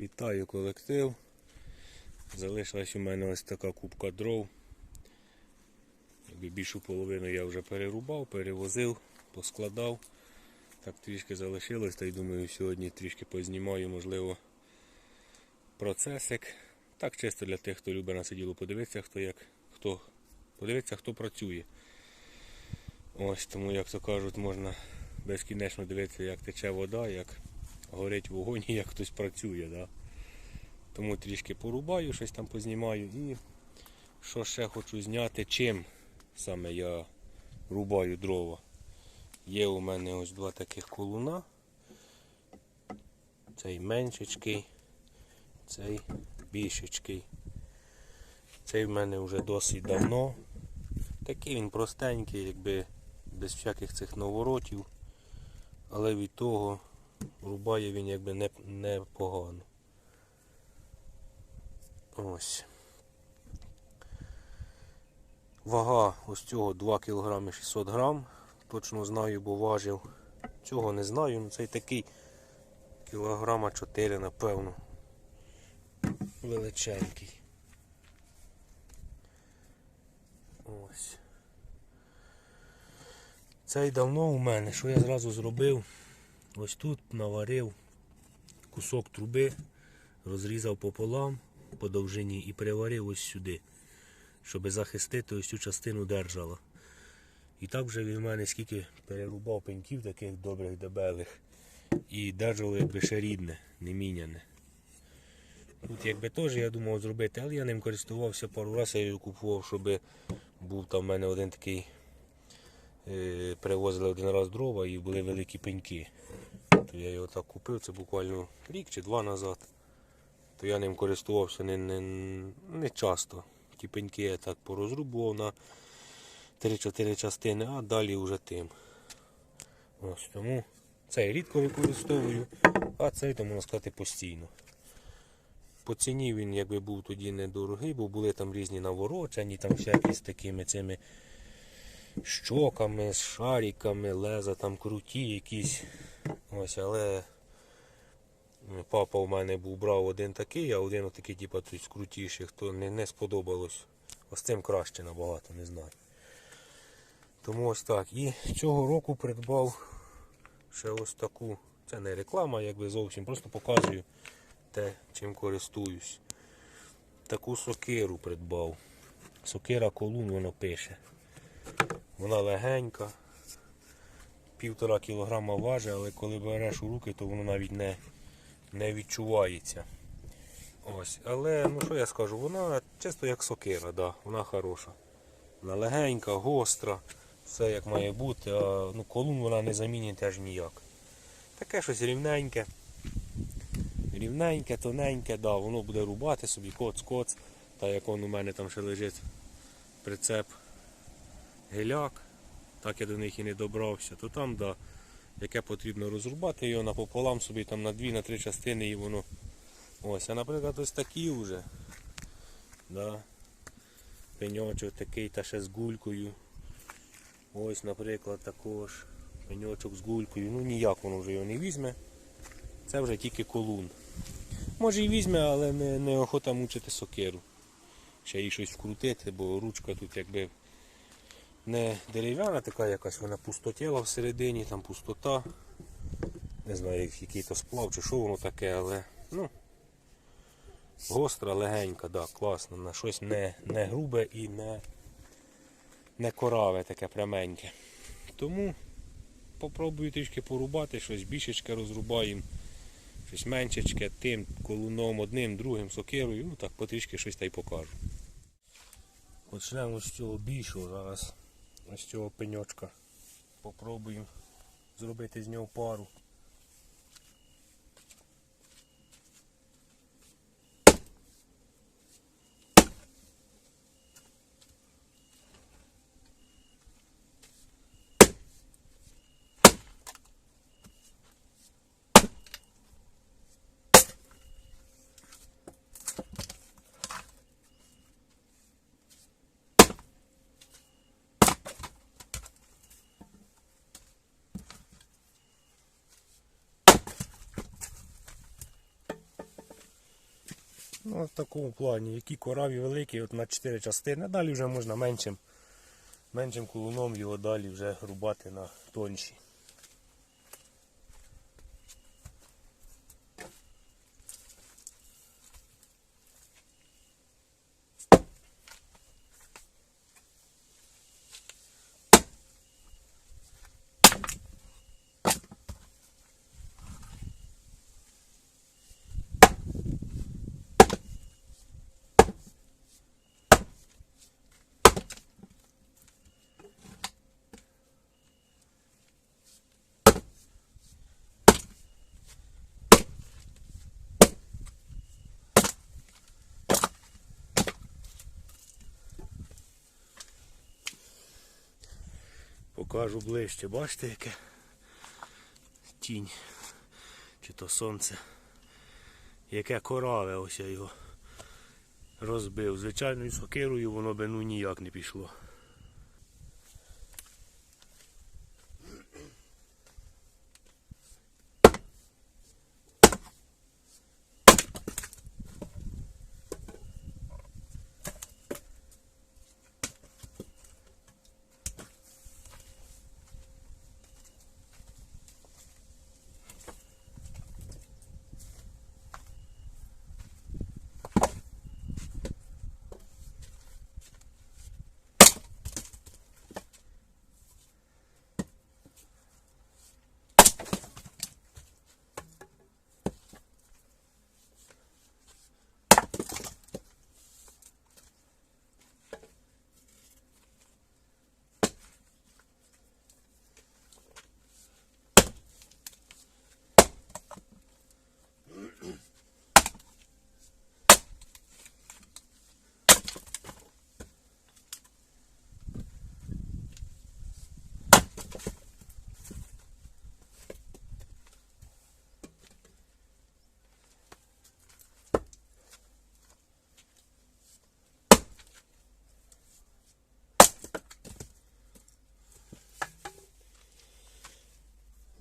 Вітаю колектив. Залишилась у мене ось така кубка дров. Більшу половину я вже перерубав, перевозив, поскладав. Так трішки залишилось, та й думаю, сьогодні трішки познімаю, можливо, процесик. Так чисто для тих, хто любить на це подивитися, хто як, хто подивитися, хто працює. Ось тому, як то кажуть, можна безкінечно дивитися, як тече вода, як горить вогонь як хтось працює. Да? Тому трішки порубаю, щось там познімаю і що ще хочу зняти, чим саме я рубаю дрова. Є у мене ось два таких колуна. Цей меншечкий, цей більшечкий. Цей в мене вже досить давно. Такий він простенький, якби без всяких цих наворотів. Але від того рубає він якби не, не. Ось. Вага ось цього 2 кг 600 грам. Точно знаю, бо важив. Цього не знаю, ну цей такий кілограма 4, напевно. Величенький. Ось. Цей давно у мене, що я зразу зробив? Ось тут наварив кусок труби, розрізав пополам по довжині і приварив ось сюди, щоб захистити ось цю частину держала. І так вже він в мене скільки перерубав пеньків таких добрих дебелих. І держало якби ще рідне, не міняне. Тут якби теж я думав зробити, але я ним користувався пару разів, я його купував, щоб був там в мене один такий, е, привозили один раз дрова і були великі пеньки. То я його так купив, це буквально рік чи два назад. То я ним користувався не, не, не часто. Ті пеньки я так порозрубував на 3-4 частини, а далі вже тим. Ось тому цей рідко використовую, а цей, то можна сказати, постійно. По ціні він якби був тоді недорогий, бо були там різні наворочені, там всякі з такими цими щоками, з шариками, леза там круті якісь. Ось, але папа в мене був брав один такий, а один такий, типу, з крутіших, то не, не сподобалось. Ось цим краще набагато, не знаю. Тому ось так. І цього року придбав ще ось таку. Це не реклама, якби зовсім, просто показую те, чим користуюсь. Таку сокиру придбав. Сокира колун воно пише. Вона легенька, півтора кілограма важить, але коли береш у руки, то воно навіть не, не відчувається. Ось, Але ну що я скажу, вона чисто як сокира, да, вона хороша. Вона легенька, гостра, все як має бути, а ну, колун вона не замінить теж ніяк. Таке щось рівненьке. Рівненьке, тоненьке, да, воно буде рубати собі коц-коц. Та як он у мене там ще лежить прицеп геляк, так я до них і не добрався, то там, да, яке потрібно розрубати його напополам собі там на дві, на три частини і воно. Ось, а наприклад ось такі вже. Да. Пеньочок такий та ще з гулькою. Ось, наприклад, також пеньочок з гулькою. Ну ніяк воно вже його не візьме. Це вже тільки колун. Може і візьме, але не, не охота мучити сокиру. Ще їй щось вкрутити, бо ручка тут якби не дерев'яна така якась, вона пустотіла всередині, там пустота. Не знаю, який то сплав чи що воно таке, але ну, гостра, легенька, да, класно, на щось не, не грубе і не, не кораве таке пряменьке. Тому попробую трішки порубати, щось більшечке розрубаємо, щось меншечке, тим колуном одним, другим сокирою, ну так потрішки щось та й покажу. Почнемо з цього більшого зараз. Ось цього пеньочка. Попробуємо зробити з нього пару. Ну, в такому плані, які кораві великі, от на 4 частини, далі вже можна меншим, меншим колуном його далі вже рубати на тонші. Покажу ближче, бачите яке? Тінь. Чи то сонце. Яке кораве ось я його розбив. Звичайною сокирою воно би ну ніяк не пішло.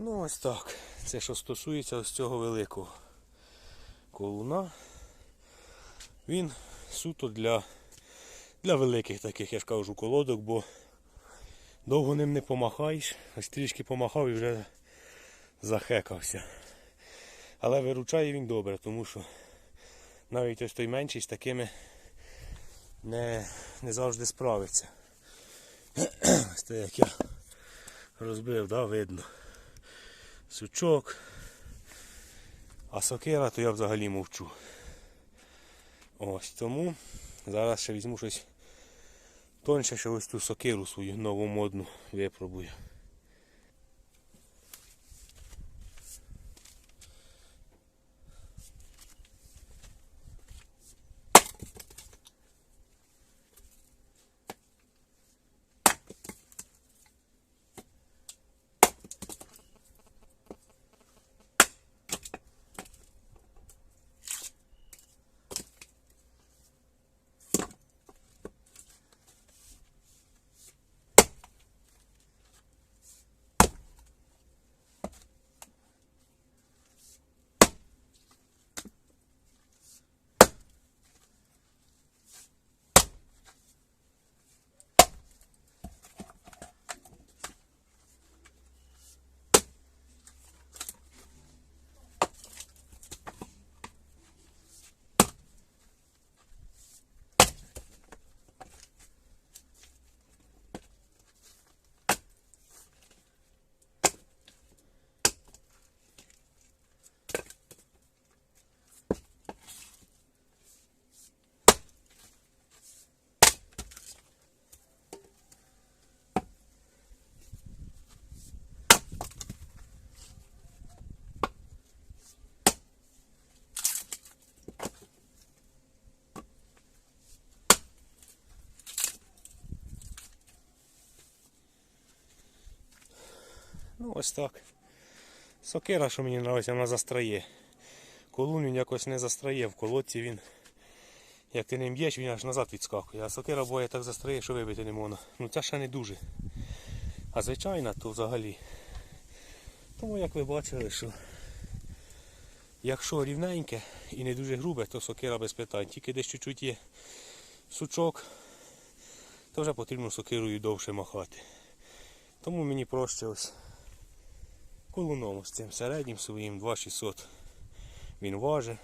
Ну ось так. Це що стосується ось цього великого колуна. Він суто для, для великих таких, я ж кажу, колодок, бо довго ним не помахаєш, ось трішки помахав і вже захекався. Але виручає він добре, тому що навіть ось той менший з такими не, не завжди справиться. Ось те, як я розбив, да, видно сучок. А сокира, то я взагалі мовчу. Ось тому зараз ще візьму щось тонше, що ось ту сокиру свою нову модну випробую. Ну ось так. Сокира, що мені подобається, вона застрає. Колун він якось не застрає, в колодці він. Як ти ним б'єш, він аж назад відскакує. А сокира буває так застрає, що вибити не можна. Ну ця ще не дуже. А звичайна, то взагалі. Тому як ви бачили, що Якщо рівненьке і не дуже грубе, то сокира без питань. Тільки десь чуть-чуть є сучок, то вже потрібно сокирою довше махати. Тому мені проще колуном з цим середнім своїм 2600 він важить.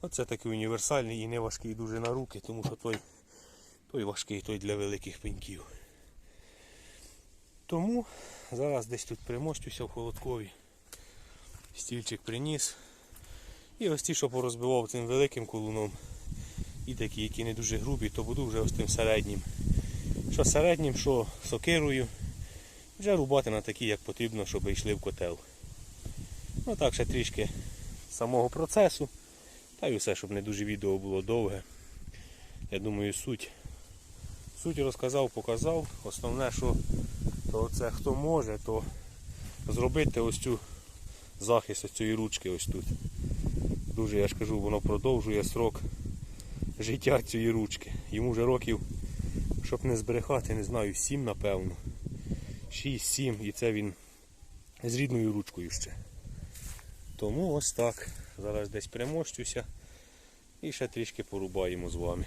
Оце такий універсальний і не важкий дуже на руки, тому що той, той важкий, той для великих пеньків. Тому зараз десь тут примостюся в холодкові. Стільчик приніс. І ось ті, що порозбивав цим великим колуном. І такі, які не дуже грубі, то буду вже ось тим середнім. Що середнім, що сокирою. Вже рубати на такі, як потрібно, щоб йшли в котел. Ну так, ще трішки самого процесу. Та й усе, щоб не дуже відео було довге. Я думаю, суть. Суть розказав, показав. Основне, що то це хто може, то зробити ось цю захист ось цієї ручки ось тут. Дуже, я ж кажу, воно продовжує срок життя цієї ручки. Йому вже років, щоб не збрехати, не знаю, 7 напевно. 6-7 і це він з рідною ручкою ще. Тому ось так. Зараз десь примощуся і ще трішки порубаємо з вами.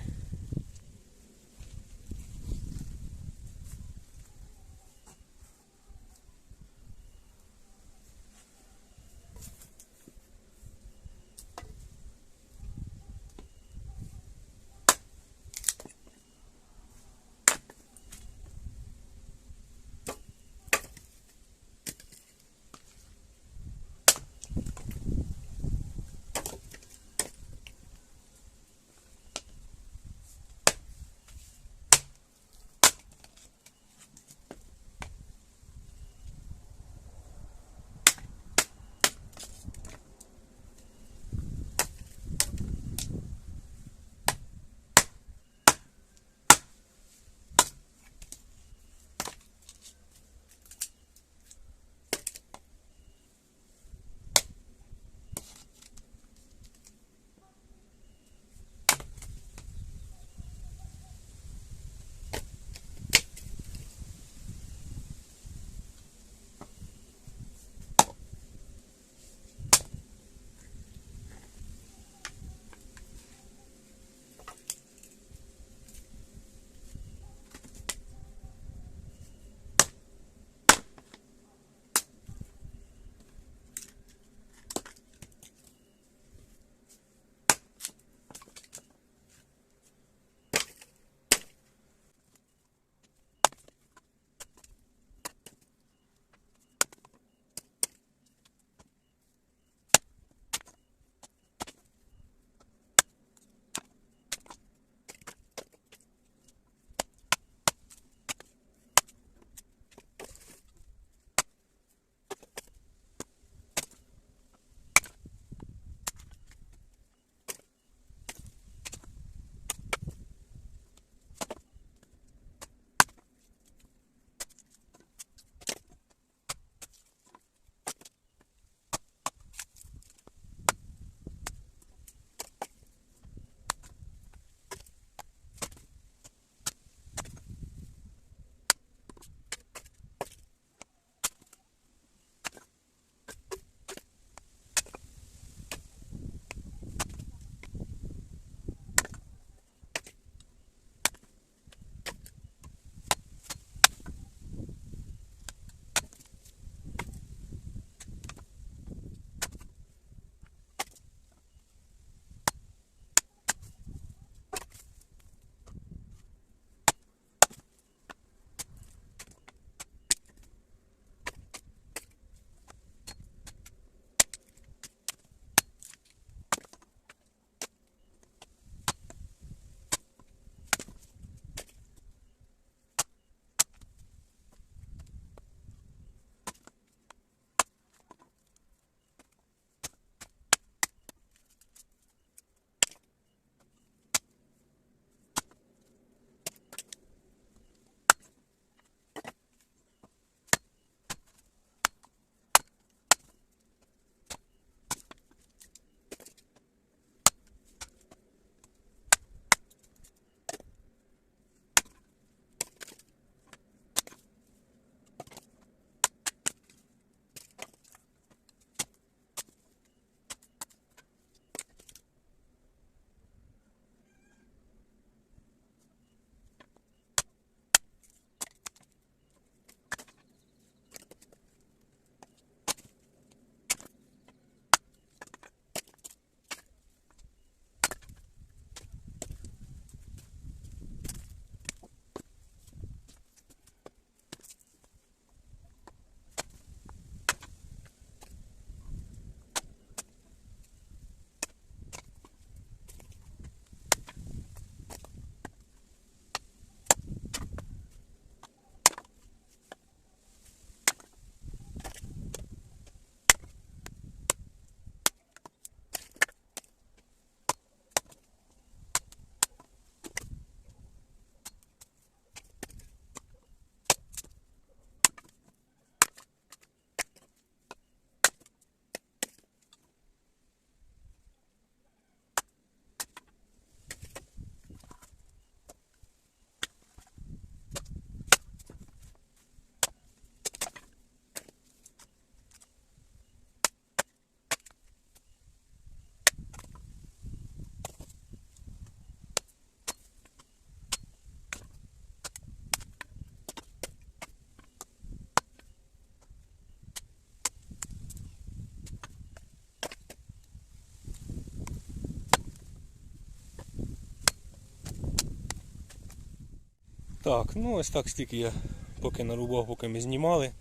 Так, ну ось так стільки я поки нарубав, поки ми знімали.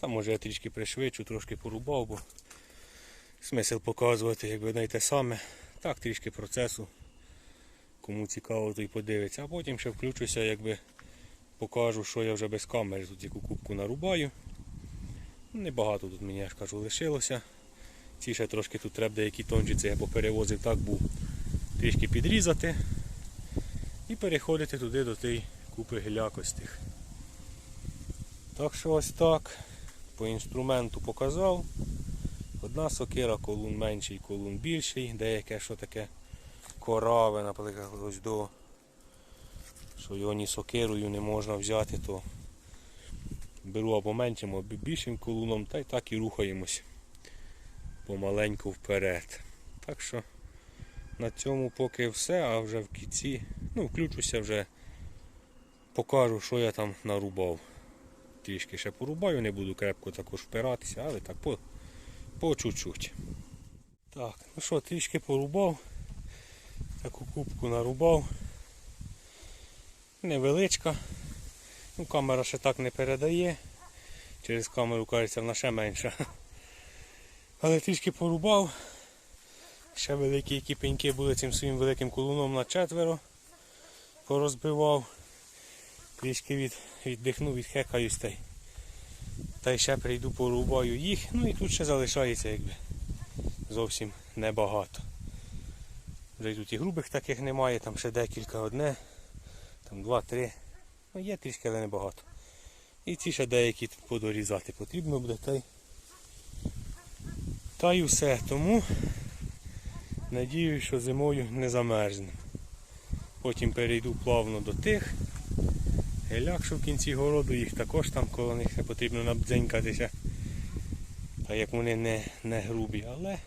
Там може я трішки пришвидшу, трошки порубав, бо смисл показувати, якби одне й те саме. Так, трішки процесу. Кому цікаво, то й подивиться. А потім ще включуся, якби покажу, що я вже без камери тут яку кубку нарубаю. Небагато тут мені, я ж кажу, лишилося. Ці ще трошки тут треба деякі тонжиці я поперевозив, так був трішки підрізати і переходити туди до тієї купи гілякостих. Так що ось так. По інструменту показав. Одна сокира, колун менший, колун більший, деяке що таке кораве, наприклад, ось до, що його ні сокирою не можна взяти, то беру або меншим, або більшим колуном, та й так і рухаємось помаленьку вперед. Так що на цьому поки все, а вже в кінці, ну, включуся вже, покажу, що я там нарубав. Трішки ще порубаю, не буду крепко також впиратися, але так по, по чуть-чуть. Так, ну що, трішки порубав, таку кубку нарубав. Невеличка. Ну, камера ще так не передає. Через камеру кажеться вона ще менша. Але трішки порубав. Ще великі які були цим своїм великим колуном на четверо. Порозбивав. Трішки від, віддихну, відхекаюсь та й. Та й ще прийду порубаю їх. Ну і тут ще залишається якби зовсім небагато. Вже тут і грубих таких немає, там ще декілька одне, там два-три. Ну є трішки, але небагато. І ці ще деякі подорізати потрібно буде. Та й, та й все. Тому надіюсь, що зимою не замерзне. Потім перейду плавно до тих. Що в кінці городу, їх також там коло них не потрібно набдзенькатися. Так як вони не, не грубі, але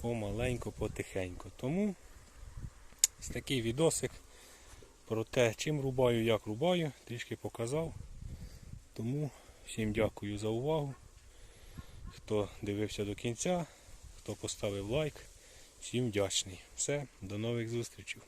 помаленько, потихеньку. Тому ось такий відосик про те, чим рубаю, як рубаю, трішки показав. Тому всім дякую за увагу. Хто дивився до кінця, хто поставив лайк, всім вдячний. Все, до нових зустрічей.